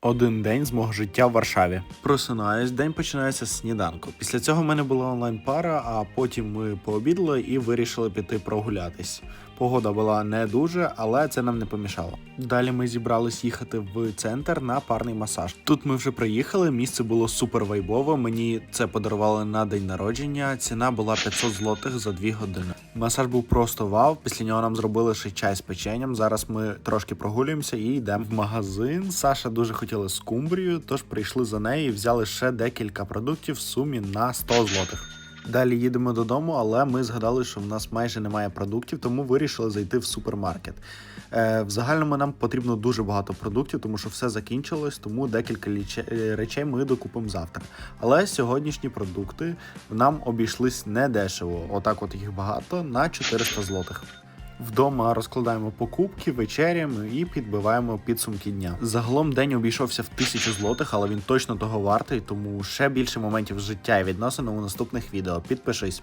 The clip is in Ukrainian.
Один день з мого життя в Варшаві. Просинаюсь, день починається з сніданку. Після цього в мене була онлайн-пара, а потім ми пообідали і вирішили піти прогулятись. Погода була не дуже, але це нам не помішало. Далі ми зібрались їхати в центр на парний масаж. Тут ми вже приїхали. Місце було супер вайбове. Мені це подарували на день народження. Ціна була 500 злотих за 2 години. Масаж був просто вау. Після нього нам зробили ще чай з печенням. Зараз ми трошки прогулюємося і йдемо в магазин. Саша дуже хотіла скумбрію, тож прийшли за нею і взяли ще декілька продуктів в сумі на 100 злотих. Далі їдемо додому, але ми згадали, що в нас майже немає продуктів, тому вирішили зайти в супермаркет. Е, в загальному нам потрібно дуже багато продуктів, тому що все закінчилось, тому декілька е, речей ми докупимо завтра. Але сьогоднішні продукти нам обійшлись недешево. Отак, от їх багато на 400 злотих. Вдома розкладаємо покупки, вечеряємо і підбиваємо підсумки дня. Загалом день обійшовся в тисячу злотих, але він точно того вартий, тому ще більше моментів життя і відносин у наступних відео. Підпишись.